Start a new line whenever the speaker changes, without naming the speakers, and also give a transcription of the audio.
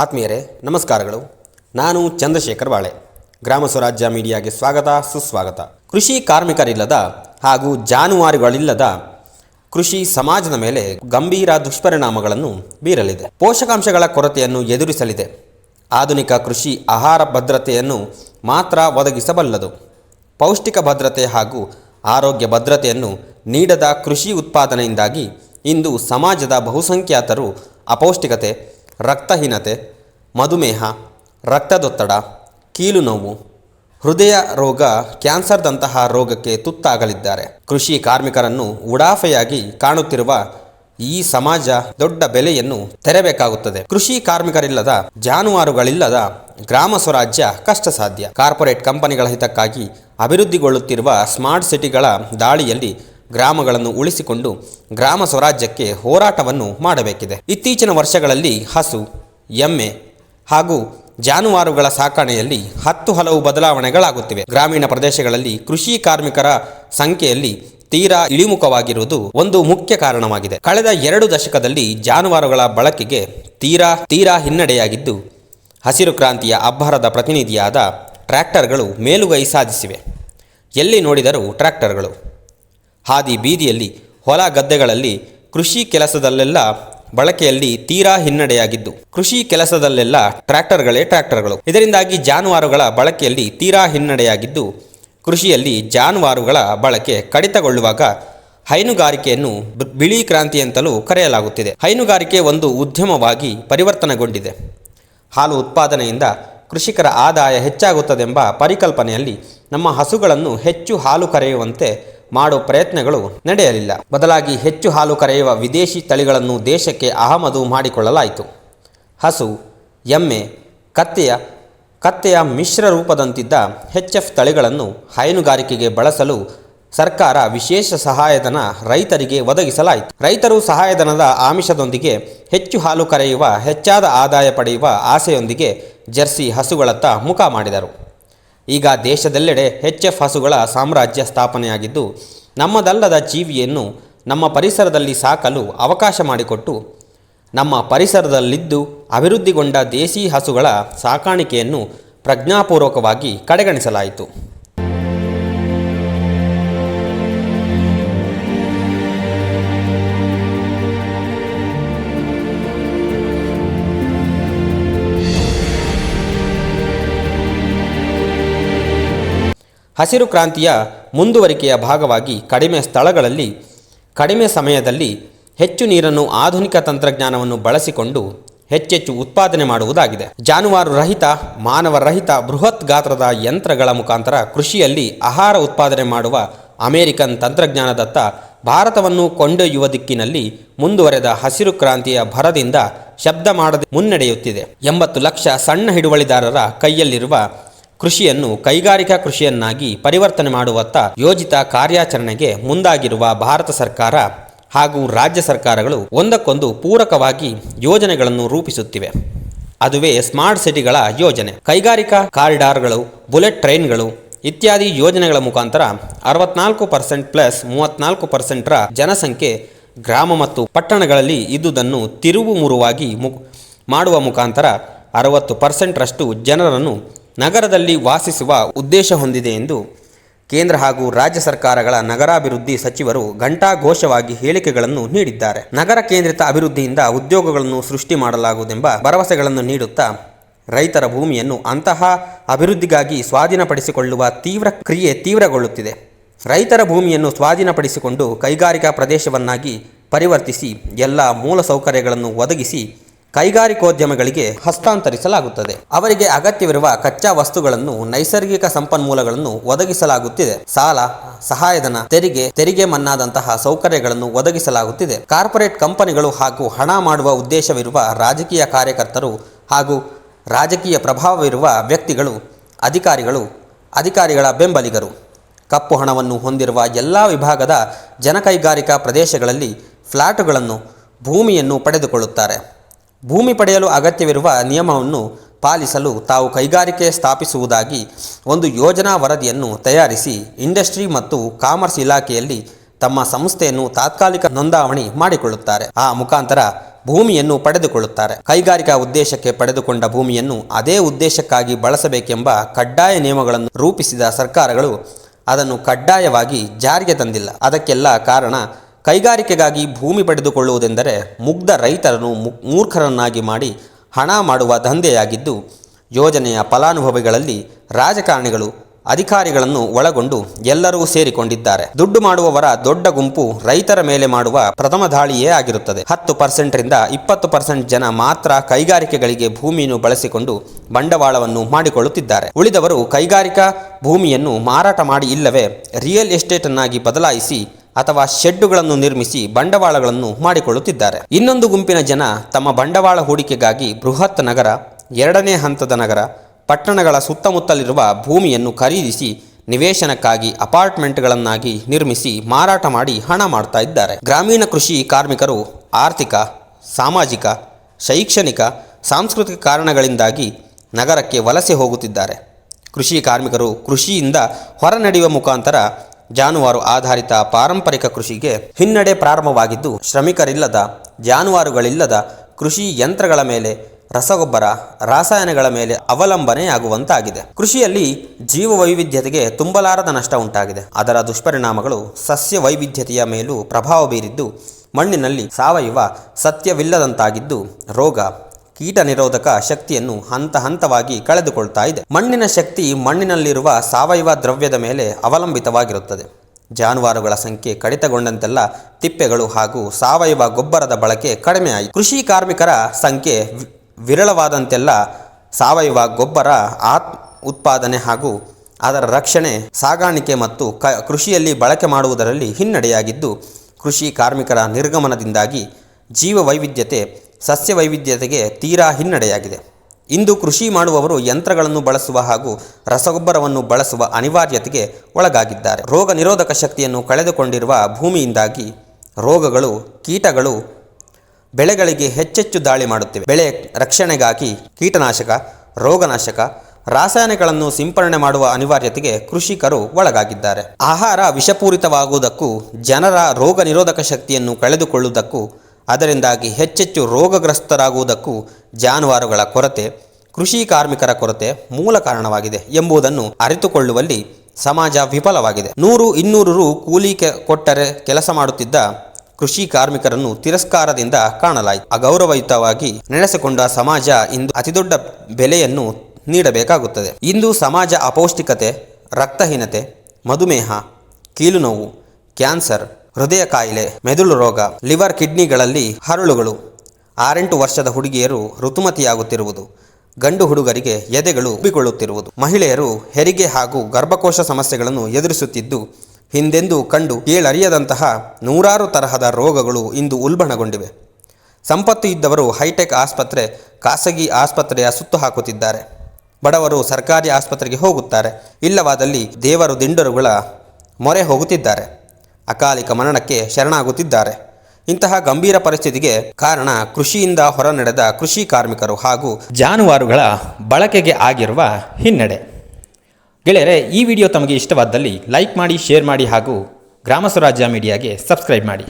ಆತ್ಮೀಯರೇ, ನಮಸ್ಕಾರಗಳು. ನಾನು ಚಂದ್ರಶೇಖರ್ ಬಾಳೆ. ಗ್ರಾಮ ಸ್ವರಾಜ್ಯ ಮೀಡಿಯಾಗೆ ಸ್ವಾಗತ, ಸುಸ್ವಾಗತ. ಕೃಷಿ ಕಾರ್ಮಿಕರಿಲ್ಲದ ಹಾಗೂ ಜಾನುವಾರುಗಳಿಲ್ಲದ ಕೃಷಿ ಸಮಾಜದ ಮೇಲೆ ಗಂಭೀರ ದುಷ್ಪರಿಣಾಮಗಳನ್ನು ಬೀರಲಿದೆ. ಪೋಷಕಾಂಶಗಳ ಕೊರತೆಯನ್ನು ಎದುರಿಸಲಿದೆ. ಆಧುನಿಕ ಕೃಷಿ ಆಹಾರ ಭದ್ರತೆಯನ್ನು ಮಾತ್ರ ಒದಗಿಸಬಲ್ಲದು. ಪೌಷ್ಟಿಕ ಭದ್ರತೆ ಹಾಗೂ ಆರೋಗ್ಯ ಭದ್ರತೆಯನ್ನು ನೀಡದ ಕೃಷಿ ಉತ್ಪಾದನೆಯಿಂದಾಗಿ ಇಂದು ಸಮಾಜದ ಬಹುಸಂಖ್ಯಾತರು ಅಪೌಷ್ಟಿಕತೆ ರಕ್ತಹೀನತೆ, ಮಧುಮೇಹ, ರಕ್ತದೊತ್ತಡ ಕೀಲು ನೋವು ಹೃದಯ ರೋಗ, ಕ್ಯಾನ್ಸರ್ದಂತಹ ರೋಗಕ್ಕೆ ತುತ್ತಾಗಲಿದ್ದಾರೆ. ಕೃಷಿ ಕಾರ್ಮಿಕರನ್ನು ಉಡಾಫೆಯಾಗಿ ಕಾಣುತ್ತಿರುವ ಈ ಸಮಾಜ ದೊಡ್ಡ ಬೆಲೆಯನ್ನು ತೆರಬೇಕಾಗುತ್ತದೆ. ಕೃಷಿ ಕಾರ್ಮಿಕರಿಲ್ಲದ ಜಾನುವಾರುಗಳಿಲ್ಲದ ಗ್ರಾಮ ಸ್ವರಾಜ್ಯ ಕಷ್ಟ ಸಾಧ್ಯ ಕಾರ್ಪೊರೇಟ್ ಕಂಪನಿಗಳ ಹಿತಕ್ಕಾಗಿ ಅಭಿವೃದ್ಧಿಗೊಳ್ಳುತ್ತಿರುವ ಸ್ಮಾರ್ಟ್ ಸಿಟಿಗಳ ದಾಳಿಯಲ್ಲಿ ಗ್ರಾಮಗಳನ್ನು ಉಳಿಸಿಕೊಂಡು ಗ್ರಾಮ ಸ್ವರಾಜ್ಯಕ್ಕೆ ಹೋರಾಟವನ್ನು ಮಾಡಬೇಕಿದೆ. ಇತ್ತೀಚಿನ ವರ್ಷಗಳಲ್ಲಿ ಹಸು, ಎಮ್ಮೆ ಹಾಗೂ ಜಾನುವಾರುಗಳ ಸಾಕಣೆಯಲ್ಲಿ ಹತ್ತು ಹಲವು ಬದಲಾವಣೆಗಳಾಗುತ್ತಿವೆ. ಗ್ರಾಮೀಣ ಪ್ರದೇಶಗಳಲ್ಲಿ ಕೃಷಿ ಕಾರ್ಮಿಕರ ಸಂಖ್ಯೆಯಲ್ಲಿ ತೀರಾ ಇಳಿಮುಖವಾಗಿರುವುದು ಒಂದು ಮುಖ್ಯ ಕಾರಣವಾಗಿದೆ. ಕಳೆದ ಎರಡು ದಶಕದಲ್ಲಿ ಜಾನುವಾರುಗಳ ಬಳಕೆಗೆ ತೀರಾ ತೀರಾ ಹಿನ್ನಡೆಯಾಗಿದ್ದು, ಹಸಿರು ಕ್ರಾಂತಿಯ ಅಬ್ಬರದ ಪ್ರತಿನಿಧಿಯಾದ ಟ್ರ್ಯಾಕ್ಟರ್ಗಳು ಮೇಲುಗೈ ಸಾಧಿಸಿವೆ. ಎಲ್ಲಿ ನೋಡಿದರೂ ಟ್ರ್ಯಾಕ್ಟರ್ಗಳು ಹಾದಿ ಬೀದಿಯಲ್ಲಿ ಹೊಲ ಗದ್ದೆಗಳಲ್ಲಿ ಕೃಷಿ ಕೆಲಸದಲ್ಲೆಲ್ಲ ಬಳಕೆಯಲ್ಲಿ ತೀರಾ ಹಿನ್ನಡೆಯಾಗಿದ್ದು, ಕೃಷಿ ಕೆಲಸದಲ್ಲೆಲ್ಲ ಟ್ರ್ಯಾಕ್ಟರ್ಗಳೇ ಟ್ರ್ಯಾಕ್ಟರ್ಗಳು. ಇದರಿಂದಾಗಿ ಜಾನುವಾರುಗಳ ಬಳಕೆಯಲ್ಲಿ ತೀರಾ ಹಿನ್ನಡೆಯಾಗಿದ್ದು, ಕೃಷಿಯಲ್ಲಿ ಜಾನುವಾರುಗಳ ಬಳಕೆ ಕಡಿತಗೊಳ್ಳುವಾಗ ಹೈನುಗಾರಿಕೆಯನ್ನು ಬಿಳಿ ಕ್ರಾಂತಿ ಅಂತಲೂ ಕರೆಯಲಾಗುತ್ತಿದೆ. ಹೈನುಗಾರಿಕೆ ಒಂದು ಉದ್ಯಮವಾಗಿ ಪರಿವರ್ತನೆಗೊಂಡಿದೆ. ಹಾಲು ಉತ್ಪಾದನೆಯಿಂದ ಕೃಷಿಕರ ಆದಾಯ ಹೆಚ್ಚಾಗುತ್ತದೆಂಬ ಪರಿಕಲ್ಪನೆಯಲ್ಲಿ ನಮ್ಮ ಹಸುಗಳನ್ನು ಹೆಚ್ಚು ಹಾಲು ಕರೆಯುವಂತೆ ಮಾಡೋ ಪ್ರಯತ್ನಗಳು ನಡೆಯಲಿಲ್ಲ. ಬದಲಾಗಿ ಹೆಚ್ಚು ಹಾಲು ಕರೆಯುವ ವಿದೇಶಿ ತಳಿಗಳನ್ನು ದೇಶಕ್ಕೆ ಅಹಮದು ಮಾಡಿಕೊಳ್ಳಲಾಯಿತು. ಹಸು, ಎಮ್ಮೆ, ಕತ್ತೆಯ ಕತ್ತೆಯ ಮಿಶ್ರ ರೂಪದಂತಿದ್ದ ಹೆಚ್ ಎಫ್ ತಳಿಗಳನ್ನು ಹೈನುಗಾರಿಕೆಗೆ ಬಳಸಲು ಸರ್ಕಾರ ವಿಶೇಷ ಸಹಾಯಧನ ರೈತರಿಗೆ ಒದಗಿಸಲಾಯಿತು. ರೈತರು ಸಹಾಯಧನದ ಆಮಿಷದೊಂದಿಗೆ ಹೆಚ್ಚು ಹಾಲು ಕರೆಯುವ ಹೆಚ್ಚಾದ ಆದಾಯ ಪಡೆಯುವ ಆಸೆಯೊಂದಿಗೆ ಜರ್ಸಿ ಹಸುಗಳತ್ತ ಮುಖ ಮಾಡಿದರು. ಈಗ ದೇಶದೆಲ್ಲೆಡೆ ಎಚ್ ಎಫ್ ಹಸುಗಳ ಸಾಮ್ರಾಜ್ಯ ಸ್ಥಾಪನೆಯಾಗಿದ್ದು, ನಮ್ಮದಲ್ಲದ ಜೀವಿಯನ್ನು ನಮ್ಮ ಪರಿಸರದಲ್ಲಿ ಸಾಕಲು ಅವಕಾಶ ಮಾಡಿಕೊಟ್ಟು, ನಮ್ಮ ಪರಿಸರದಲ್ಲಿದ್ದು ಅಭಿವೃದ್ಧಿಗೊಂಡ ದೇಸಿ ಹಸುಗಳ ಸಾಕಾಣಿಕೆಯನ್ನು ಪ್ರಜ್ಞಾಪೂರ್ವಕವಾಗಿ ಕಡೆಗಣಿಸಲಾಯಿತು. ಹಸಿರು ಕ್ರಾಂತಿಯ ಮುಂದುವರಿಕೆಯ ಭಾಗವಾಗಿ ಕಡಿಮೆ ಸ್ಥಳಗಳಲ್ಲಿ, ಕಡಿಮೆ ಸಮಯದಲ್ಲಿ ಹೆಚ್ಚು ನೀರನ್ನು ಆಧುನಿಕ ತಂತ್ರಜ್ಞಾನವನ್ನು ಬಳಸಿಕೊಂಡು ಹೆಚ್ಚೆಚ್ಚು ಉತ್ಪಾದನೆ ಮಾಡುವುದಾಗಿದೆ. ಜಾನುವಾರು ರಹಿತ, ಮಾನವ ರಹಿತ ಬೃಹತ್ ಗಾತ್ರದ ಯಂತ್ರಗಳ ಮುಖಾಂತರ ಕೃಷಿಯಲ್ಲಿ ಆಹಾರ ಉತ್ಪಾದನೆ ಮಾಡುವ ಅಮೆರಿಕನ್ ತಂತ್ರಜ್ಞಾನದತ್ತ ಭಾರತವನ್ನು ಕೊಂಡೊಯ್ಯುವ ದಿಕ್ಕಿನಲ್ಲಿ ಮುಂದುವರೆದ ಹಸಿರು ಕ್ರಾಂತಿಯ ಭರದಿಂದ ಶಬ್ದ ಮಾಡದೆ ಮುನ್ನಡೆಯುತ್ತಿದೆ. ಎಂಬತ್ತು ಲಕ್ಷ ಸಣ್ಣ ಹಿಡುವಳಿದಾರರ ಕೈಯಲ್ಲಿರುವ ಕೃಷಿಯನ್ನು ಕೈಗಾರಿಕಾ ಕೃಷಿಯನ್ನಾಗಿ ಪರಿವರ್ತನೆ ಮಾಡುವತ್ತ ಯೋಜಿತ ಕಾರ್ಯಾಚರಣೆಗೆ ಮುಂದಾಗಿರುವ ಭಾರತ ಸರ್ಕಾರ ಹಾಗೂ ರಾಜ್ಯ ಸರ್ಕಾರಗಳು ಒಂದಕ್ಕೊಂದು ಪೂರಕವಾಗಿ ಯೋಜನೆಗಳನ್ನು ರೂಪಿಸುತ್ತಿವೆ. ಅದುವೇ ಸ್ಮಾರ್ಟ್ ಸಿಟಿಗಳ ಯೋಜನೆ. ಕೈಗಾರಿಕಾ ಕಾರಿಡಾರ್ಗಳು, ಬುಲೆಟ್ ಟ್ರೈನ್ಗಳು ಇತ್ಯಾದಿ ಯೋಜನೆಗಳ ಮುಖಾಂತರ ಅರವತ್ನಾಲ್ಕು ಪರ್ಸೆಂಟ್ ಪ್ಲಸ್ ಮೂವತ್ನಾಲ್ಕು ಪರ್ಸೆಂಟ್ರ ಜನಸಂಖ್ಯೆ ಗ್ರಾಮ ಮತ್ತು ಪಟ್ಟಣಗಳಲ್ಲಿ ಇದ್ದುದನ್ನು ತಿರುವು ಮುರುವಾಗಿ ಮು, ಮಾಡುವ ಮುಖಾಂತರ ಅರವತ್ತು ಪರ್ಸೆಂಟ್ರಷ್ಟು ಜನರನ್ನು ನಗರದಲ್ಲಿ ವಾಸಿಸುವ ಉದ್ದೇಶ ಹೊಂದಿದೆ ಎಂದು ಕೇಂದ್ರ ಹಾಗೂ ರಾಜ್ಯ ಸರ್ಕಾರಗಳ ನಗರಾಭಿವೃದ್ಧಿ ಸಚಿವರು ಘಂಟಾಘೋಷವಾಗಿ ಹೇಳಿಕೆಗಳನ್ನು ನೀಡಿದ್ದಾರೆ. ನಗರ ಕೇಂದ್ರಿತ ಅಭಿವೃದ್ಧಿಯಿಂದ ಉದ್ಯೋಗಗಳನ್ನು ಸೃಷ್ಟಿ ಮಾಡಲಾಗುವುದೆಂಬ ಭರವಸೆಗಳನ್ನು ನೀಡುತ್ತಾ ರೈತರ ಭೂಮಿಯನ್ನು ಅಂತಹ ಅಭಿವೃದ್ಧಿಗಾಗಿ ಸ್ವಾಧೀನಪಡಿಸಿಕೊಳ್ಳುವ ತೀವ್ರ ಕ್ರಿಯೆ ತೀವ್ರಗೊಳ್ಳುತ್ತಿದೆ. ರೈತರ ಭೂಮಿಯನ್ನು ಸ್ವಾಧೀನಪಡಿಸಿಕೊಂಡು ಕೈಗಾರಿಕಾ ಪ್ರದೇಶವನ್ನಾಗಿ ಪರಿವರ್ತಿಸಿ ಎಲ್ಲ ಮೂಲ ಸೌಕರ್ಯಗಳನ್ನು ಒದಗಿಸಿ ಕೈಗಾರಿಕೋದ್ಯಮಗಳಿಗೆ ಹಸ್ತಾಂತರಿಸಲಾಗುತ್ತದೆ. ಅವರಿಗೆ ಅಗತ್ಯವಿರುವ ಕಚ್ಚಾ ವಸ್ತುಗಳನ್ನು, ನೈಸರ್ಗಿಕ ಸಂಪನ್ಮೂಲಗಳನ್ನು ಒದಗಿಸಲಾಗುತ್ತಿದೆ. ಸಾಲ, ಸಹಾಯಧನ, ತೆರಿಗೆ ತೆರಿಗೆ ಮನ್ನಾದಂತಹ ಸೌಕರ್ಯಗಳನ್ನು ಒದಗಿಸಲಾಗುತ್ತಿದೆ. ಕಾರ್ಪೊರೇಟ್ ಕಂಪನಿಗಳು ಹಾಗೂ ಹಣ ಮಾಡುವ ಉದ್ದೇಶವಿರುವ ರಾಜಕೀಯ ಕಾರ್ಯಕರ್ತರು ಹಾಗೂ ರಾಜಕೀಯ ಪ್ರಭಾವವಿರುವ ವ್ಯಕ್ತಿಗಳು, ಅಧಿಕಾರಿಗಳು, ಅಧಿಕಾರಿಗಳ ಬೆಂಬಲಿಗರು. ಕಪ್ಪು ಹಣವನ್ನು ಹೊಂದಿರುವ ಎಲ್ಲ ವಿಭಾಗದ ಜನಕೈಗಾರಿಕಾ ಪ್ರದೇಶಗಳಲ್ಲಿ ಫ್ಲಾಟುಗಳನ್ನು, ಭೂಮಿಯನ್ನು ಪಡೆದುಕೊಳ್ಳುತ್ತಾರೆ. ಭೂಮಿ ಪಡೆಯಲು ಅಗತ್ಯವಿರುವ ನಿಯಮವನ್ನು ಪಾಲಿಸಲು ತಾವು ಕೈಗಾರಿಕೆ ಸ್ಥಾಪಿಸುವುದಾಗಿ ಒಂದು ಯೋಜನಾ ವರದಿಯನ್ನು ತಯಾರಿಸಿ ಇಂಡಸ್ಟ್ರಿ ಮತ್ತು ಕಾಮರ್ಸ್ ಇಲಾಖೆಯಲ್ಲಿ ತಮ್ಮ ಸಂಸ್ಥೆಯನ್ನು ತಾತ್ಕಾಲಿಕ ನೋಂದಾವಣಿ ಮಾಡಿಕೊಳ್ಳುತ್ತಾರೆ. ಆ ಮುಖಾಂತರ ಭೂಮಿಯನ್ನು ಪಡೆದುಕೊಳ್ಳುತ್ತಾರೆ. ಕೈಗಾರಿಕಾ ಉದ್ದೇಶಕ್ಕೆ ಪಡೆದುಕೊಂಡ ಭೂಮಿಯನ್ನು ಅದೇ ಉದ್ದೇಶಕ್ಕಾಗಿ ಬಳಸಬೇಕೆಂಬ ಕಡ್ಡಾಯ ನಿಯಮಗಳನ್ನು ರೂಪಿಸಿದ ಸರ್ಕಾರಗಳು ಅದನ್ನು ಕಡ್ಡಾಯವಾಗಿ ಜಾರಿಗೆ ತಂದಿಲ್ಲ. ಅದಕ್ಕೆಲ್ಲ ಕಾರಣ ಕೈಗಾರಿಕೆಗಾಗಿ ಭೂಮಿ ಪಡೆದುಕೊಳ್ಳುವುದೆಂದರೆ ಮುಗ್ಧ ರೈತರನ್ನು ಮೂರ್ಖರನ್ನಾಗಿ ಮಾಡಿ ಹಣ ಮಾಡುವ ದಂಧೆಯಾಗಿದ್ದು, ಯೋಜನೆಯ ಫಲಾನುಭವಿಗಳಲ್ಲಿ ರಾಜಕಾರಣಿಗಳು ಅಧಿಕಾರಿಗಳನ್ನು ಒಳಗೊಂಡು ಎಲ್ಲರೂ ಸೇರಿಕೊಂಡಿದ್ದಾರೆ. ದುಡ್ಡು ಮಾಡುವವರ ದೊಡ್ಡ ಗುಂಪು ರೈತರ ಮೇಲೆ ಮಾಡುವ ಪ್ರಥಮ ದಾಳಿಯೇ ಆಗಿರುತ್ತದೆ. ಹತ್ತು ಪರ್ಸೆಂಟ್ರಿಂದ ಇಪ್ಪತ್ತು ಪರ್ಸೆಂಟ್ ಜನ ಮಾತ್ರ ಕೈಗಾರಿಕೆಗಳಿಗೆ ಭೂಮಿಯನ್ನು ಬಳಸಿಕೊಂಡು ಬಂಡವಾಳವನ್ನು ಮಾಡಿಕೊಳ್ಳುತ್ತಿದ್ದಾರೆ. ಉಳಿದವರು ಕೈಗಾರಿಕಾ ಭೂಮಿಯನ್ನು ಮಾರಾಟ ಮಾಡಿ ಇಲ್ಲವೇ ರಿಯಲ್ ಎಸ್ಟೇಟನ್ನಾಗಿ ಬದಲಾಯಿಸಿ ಅಥವಾ ಶೆಡ್ಡುಗಳನ್ನು ನಿರ್ಮಿಸಿ ಬಂಡವಾಳಗಳನ್ನು ಮಾಡಿಕೊಳ್ಳುತ್ತಿದ್ದಾರೆ. ಇನ್ನೊಂದು ಗುಂಪಿನ ಜನ ತಮ್ಮ ಬಂಡವಾಳ ಹೂಡಿಕೆಗಾಗಿ ಬೃಹತ್ ನಗರ, ಎರಡನೇ ಹಂತದ ನಗರ, ಪಟ್ಟಣಗಳ ಸುತ್ತಮುತ್ತಲಿರುವ ಭೂಮಿಯನ್ನು ಖರೀದಿಸಿ ನಿವೇಶನಕ್ಕಾಗಿ ಅಪಾರ್ಟ್ಮೆಂಟ್ಗಳನ್ನಾಗಿ ನಿರ್ಮಿಸಿ ಮಾರಾಟ ಮಾಡಿ ಹಣ ಮಾಡ್ತಾ ಇದ್ದಾರೆ. ಗ್ರಾಮೀಣ ಕೃಷಿ ಕಾರ್ಮಿಕರು ಆರ್ಥಿಕ, ಸಾಮಾಜಿಕ, ಶೈಕ್ಷಣಿಕ, ಸಾಂಸ್ಕೃತಿಕ ಕಾರಣಗಳಿಂದಾಗಿ ನಗರಕ್ಕೆ ವಲಸೆ ಹೋಗುತ್ತಿದ್ದಾರೆ. ಕೃಷಿ ಕಾರ್ಮಿಕರು ಕೃಷಿಯಿಂದ ಹೊರನಡೆಯುವ ಮುಖಾಂತರ ಜಾನುವಾರು ಆಧಾರಿತ ಪಾರಂಪರಿಕ ಕೃಷಿಗೆ ಹಿನ್ನಡೆ ಪ್ರಾರಂಭವಾಗಿದ್ದು, ಶ್ರಮಿಕರಿಲ್ಲದ, ಜಾನುವಾರುಗಳಿಲ್ಲದ ಕೃಷಿ ಯಂತ್ರಗಳ ಮೇಲೆ, ರಸಗೊಬ್ಬರ, ರಾಸಾಯನಗಳ ಮೇಲೆ ಅವಲಂಬನೆಯಾಗುವಂತಾಗಿದೆ. ಕೃಷಿಯಲ್ಲಿ ಜೀವ ವೈವಿಧ್ಯತೆಗೆ ತುಂಬಲಾರದ ನಷ್ಟ ಉಂಟಾಗಿದೆ. ಅದರ ದುಷ್ಪರಿಣಾಮಗಳು ಸಸ್ಯ ವೈವಿಧ್ಯತೆಯ ಮೇಲೂ ಪ್ರಭಾವ ಬೀರಿದ್ದು, ಮಣ್ಣಿನಲ್ಲಿ ಸಾವಯವ ಸತ್ಯವಿಲ್ಲದಂತಾಗಿದ್ದು, ರೋಗ ಕೀಟ ನಿರೋಧಕ ಶಕ್ತಿಯನ್ನು ಹಂತ ಹಂತವಾಗಿ ಕಳೆದುಕೊಳ್ತಾ ಇದೆ. ಮಣ್ಣಿನ ಶಕ್ತಿ ಮಣ್ಣಿನಲ್ಲಿರುವ ಸಾವಯವ ದ್ರವ್ಯದ ಮೇಲೆ ಅವಲಂಬಿತವಾಗಿರುತ್ತದೆ. ಜಾನುವಾರುಗಳ ಸಂಖ್ಯೆ ಕಡಿತಗೊಂಡಂತೆಲ್ಲ ತಿಪ್ಪೆಗಳು ಹಾಗೂ ಸಾವಯವ ಗೊಬ್ಬರದ ಬಳಕೆ ಕಡಿಮೆಯಾಯಿತು. ಕೃಷಿ ಕಾರ್ಮಿಕರ ಸಂಖ್ಯೆ ವಿರಳವಾದಂತೆಲ್ಲ ಸಾವಯವ ಗೊಬ್ಬರ ಆತ್, ಉತ್ಪಾದನೆ ಹಾಗೂ ಅದರ ರಕ್ಷಣೆ, ಸಾಗಾಣಿಕೆ ಮತ್ತು ಕ, ಕೃಷಿಯಲ್ಲಿ ಬಳಕೆ ಮಾಡುವುದರಲ್ಲಿ ಹಿನ್ನಡೆಯಾಗಿದ್ದು, ಕೃಷಿ ಕಾರ್ಮಿಕರ ನಿರ್ಗಮನದಿಂದಾಗಿ ಜೀವ ವೈವಿಧ್ಯತೆ ಸಸ್ಯ ವೈವಿಧ್ಯತೆಗೆ ತೀರಾ ಹಿನ್ನಡೆಯಾಗಿದೆ. ಇಂದು ಕೃಷಿ ಮಾಡುವವರು ಯಂತ್ರಗಳನ್ನು ಬಳಸುವ ಹಾಗೂ ರಸಗೊಬ್ಬರವನ್ನು ಬಳಸುವ ಅನಿವಾರ್ಯತೆಗೆ ಒಳಗಾಗಿದ್ದಾರೆ. ರೋಗ ನಿರೋಧಕ ಶಕ್ತಿಯನ್ನು ಕಳೆದುಕೊಂಡಿರುವ ಭೂಮಿಯಿಂದಾಗಿ ರೋಗಗಳು, ಕೀಟಗಳು ಬೆಳೆಗಳಿಗೆ ಹೆಚ್ಚೆಚ್ಚು ದಾಳಿ ಮಾಡುತ್ತಿವೆ. ಬೆಳೆ ರಕ್ಷಣೆಗಾಗಿ ಕೀಟನಾಶಕ, ರೋಗನಾಶಕ, ರಾಸಾಯನಿಕಗಳನ್ನು ಸಿಂಪರಣೆ ಮಾಡುವ ಅನಿವಾರ್ಯತೆಗೆ ಕೃಷಿಕರು ಒಳಗಾಗಿದ್ದಾರೆ. ಆಹಾರ ವಿಷಪೂರಿತವಾಗುವುದಕ್ಕೂ, ಜನರ ರೋಗ ನಿರೋಧಕ ಶಕ್ತಿಯನ್ನು ಕಳೆದುಕೊಳ್ಳುವುದಕ್ಕೂ ಅದರಿಂದಾಗಿ ಹೆಚ್ಚೆಚ್ಚು ರೋಗಗ್ರಸ್ತರಾಗುವುದಕ್ಕೂ ಜಾನುವಾರುಗಳ ಕೊರತೆ, ಕೃಷಿ ಕಾರ್ಮಿಕರ ಕೊರತೆ ಮೂಲ ಕಾರಣವಾಗಿದೆ ಎಂಬುದನ್ನು ಅರಿತುಕೊಳ್ಳುವಲ್ಲಿ ಸಮಾಜ ವಿಫಲವಾಗಿದೆ. ನೂರು ಇನ್ನೂರು ರು ಕೂಲಿ ಕೊಟ್ಟರೆ ಕೆಲಸ ಮಾಡುತ್ತಿದ್ದ ಕೃಷಿ ಕಾರ್ಮಿಕರನ್ನು ತಿರಸ್ಕಾರದಿಂದ ಕಾಣಲಾಯಿತು. ಅಗೌರವಯುತವಾಗಿ ನಡೆಸಿಕೊಂಡ ಸಮಾಜ ಇಂದು ಅತಿದೊಡ್ಡ ಬೆಲೆಯನ್ನು ನೀಡಬೇಕಾಗುತ್ತದೆ. ಇಂದು ಸಮಾಜ ಅಪೌಷ್ಟಿಕತೆ, ರಕ್ತಹೀನತೆ, ಮಧುಮೇಹ ಕೀಲು ನೋವು ಕ್ಯಾನ್ಸರ್ ಹೃದಯ ಕಾಯಿಲೆ, ಮೆದುಳು ರೋಗ, ಲಿವರ್ ಕಿಡ್ನಿಗಳಲ್ಲಿ ಹರಳುಗಳು. ಆರೆಂಟು ವರ್ಷದ ಹುಡುಗಿಯರು ಋತುಮತಿಯಾಗುತ್ತಿರುವುದು. ಗಂಡು ಹುಡುಗರಿಗೆ ಎದೆಗಳು ಉಬ್ಬಿಕೊಳ್ಳುತ್ತಿರುವುದು. ಮಹಿಳೆಯರು ಹೆರಿಗೆ ಹಾಗೂ ಗರ್ಭಕೋಶ ಸಮಸ್ಯೆಗಳನ್ನು ಎದುರಿಸುತ್ತಿದ್ದು, ಹಿಂದೆಂದೂ ಕಂಡು ಏಳರಿಯದಂತಹ ನೂರಾರು ತರಹದ ರೋಗಗಳು ಇಂದು ಉಲ್ಬಣಗೊಂಡಿವೆ. ಸಂಪತ್ತು ಇದ್ದವರು ಹೈಟೆಕ್ ಆಸ್ಪತ್ರೆ, ಖಾಸಗಿ ಆಸ್ಪತ್ರೆಯ ಸುತ್ತು ಹಾಕುತ್ತಿದ್ದಾರೆ. ಬಡವರು ಸರ್ಕಾರಿ ಆಸ್ಪತ್ರೆಗೆ ಹೋಗುತ್ತಾರೆ. ಇಲ್ಲವಾದಲ್ಲಿ ದೇವರು, ದಿಂಡರುಗಳ ಮೊರೆ ಹೋಗುತ್ತಿದ್ದಾರೆ. ಅಕಾಲಿಕ ಮರಣಕ್ಕೆ ಶರಣಾಗುತ್ತಿದ್ದಾರೆ. ಇಂತಹ ಗಂಭೀರ ಪರಿಸ್ಥಿತಿಗೆ ಕಾರಣ ಕೃಷಿಯಿಂದ ಹೊರನಡೆದ ಕೃಷಿ ಕಾರ್ಮಿಕರು ಹಾಗೂ
ಜಾನುವಾರುಗಳ ಬಳಕೆಗೆ ಆಗಿರುವ ಹಿನ್ನಡೆ. ಗೆಳೆಯರೆ, ಈ ವಿಡಿಯೋ ತಮಗೆ ಇಷ್ಟವಾದಲ್ಲಿ ಲೈಕ್ ಮಾಡಿ, ಶೇರ್ ಮಾಡಿ ಹಾಗೂ ಗ್ರಾಮ ಸ್ವರಾಜ್ಯ ಮೀಡಿಯಾಗೆ ಸಬ್ಸ್ಕ್ರೈಬ್ ಮಾಡಿ.